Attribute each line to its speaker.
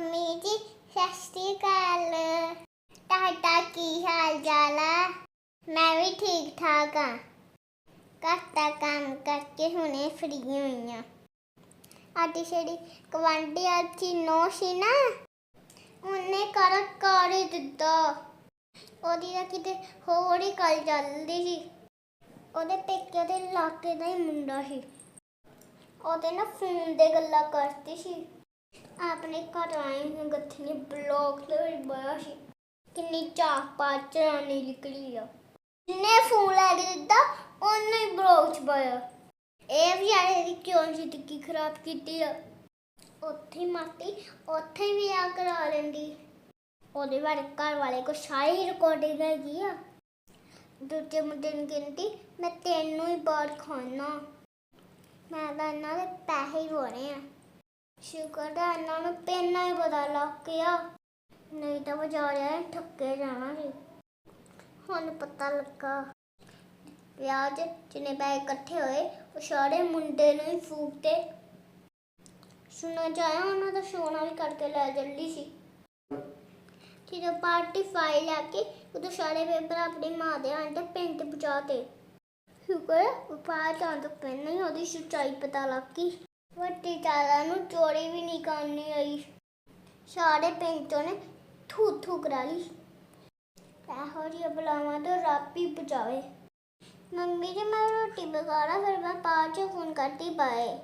Speaker 1: Mummy ਜੀ, ਸਤਿ ਸ਼੍ਰੀ ਅਕਾਲ। ਤੁਹਾਡਾ ਕੀ ਹਾਲ ਚਾਲ ਹੈ ਮੈਂ ਵੀ ਠੀਕ ਠਾਕ ਹਾਂ ਘਰ ਕੰਮ ਕਰਕੇ ਹੁਣੇ ਫਰੀ ਹੋਈ ਹਾਂ ਆਟੀ ਜਿਹੜੀ ਕਵਾਂਡੀ ਆਚੀ ਨੋ ਸੀ ਨਾ, ਉਹਨੇ ਕਰ ਕਰ ਹੀ ਦਿੱਤਾ। ਉਹਦੀ ਤਾਂ ਕਿਤੇ ਹੋਰ ਹੀ ਗੱਲ ਚੱਲਦੀ ਸੀ। ਉਹਦੇ ਪੇਕੇ ਦੇ ਇਲਾਕੇ ਦਾ ਹੀ ਮੁੰਡਾ ਸੀ। ਉਹਦੇ ਨਾਲ ਫੋਨ ਦੇ ਗੱਲਾਂ ਕਰਦੀ ਸੀ। ਆਪਣੇ ਘਰ ਆਏ ਨੂੰ ਗੱਥੇ ਨੇ ਬਲੌਕ ਤੇ ਬੜਾ ਸੀ। ਕਿੰਨੀ ਚਾਹ ਪਾਚਾ ਨਹੀਂ ਨਿਕਲੀ ਆ। ਜਿੰਨੇ ਫੋਨ ਲੈ ਕੇ ਦਿੱਤਾ ਉਹਨੇ ਹੀ ਬਲੌਕ ਚ ਪਾਇਆ। ਇਹ ਵੀ ਆਲੇ ਦੀ ਕਿਉਂ ਜ਼ਿੰਦਗੀ ਖਰਾਬ ਕੀਤੀ ਆ। ਉੱਥੇ ਹੀ ਮਾਤੀ ਉੱਥੇ ਵੀ ਵਿਆਹ ਕਰਾ ਲੈਂਦੀ। ਉਹਦੇ ਬਾਰੇ ਘਰ ਵਾਲੇ ਕੋ ਸਾਰੀ ਰਿਕਾਰਡਿੰਗ ਹੈਗੀ ਆ। ਦੂਜੇ ਮੁੰਡੇ ਨੂੰ ਕਹਿੰਦੀ, ਮੈਂ ਤੈਨੂੰ ਹੀ ਬਾਹਰ ਖਾਣਾ ਮੈਂ ਤਾਂ ਇਹਨਾਂ ਦੇ ਪੈਸੇ ਹੀ ਹੋਣੇ ਆ। ਸ਼ੁਕਰ ਹੈ ਇਹਨਾਂ ਨੂੰ ਪਹਿਲਾਂ ਹੀ ਪਤਾ ਲੱਗ ਗਿਆ। ਨਹੀਂ ਤਾਂ ਵਿਚਾਰਿਆਂ ਠੱਕੇ ਜਾਣਾ ਸੀ। ਹੁਣ ਪਤਾ ਲੱਗਾ। ਵਿਆਹ 'ਚ ਜਿੰਨੇ ਪੈਸੇ ਇਕੱਠੇ ਹੋਏ, ਉਹ ਸਾਰੇ ਮੁੰਡੇ ਨੂੰ ਹੀ ਫੂਕਤੇ ਸੁਣਾ ਜਾਇਆ ਉਹਨਾਂ ਦਾ ਸੋਨਾ ਵੀ ਕਰਕੇ ਲੈ ਚੱਲੀ ਸੀ। ਜਦੋਂ ਪਾਰਟੀ ਫਾਈਲ ਲੈ ਕੇ ਉਦੋਂ ਸਾਰੇ ਪੇਪਰ ਆਪਣੀ ਮਾਂ ਦੇ ਆਂ ਤੇ ਪਿੰਡ ਤੇ। ਪਹੁੰਚਾਤੇ ਸ਼ੁਕਰ ਉਪਾਰ ਜਾਣ ਤੋਂ ਪਹਿਲਾਂ ਹੀ ਉਹਦੀ ਸੱਚਾਈ ਪਤਾ ਲੱਗ ਗਈ। ਵੱਡੀ ਚਾਲਾ ਨੂੰ ਚੋਰੀ ਵੀ ਨਹੀਂ ਕਰਨੀ ਆਈ। ਸਾਰੇ ਪਿੰਡ ਚੋਂ ਨੇ ਥੂ ਥੂ ਕਰਾ ਲਈ। ਇਹੋ ਜਿਹੀ ਬਲਾਵਾਂ ਤੋਂ ਰੱਬ ਹੀ ਬਚਾਵੇ। ਮੰਮੀ ਜੀ, ਮੈਂ ਰੋਟੀ ਪਕਾਣਾ ਫਿਰ ਮੈਂ ਬਾਅਦ ਚ ਫੋਨ ਕਰਦੀ ਬਾਏ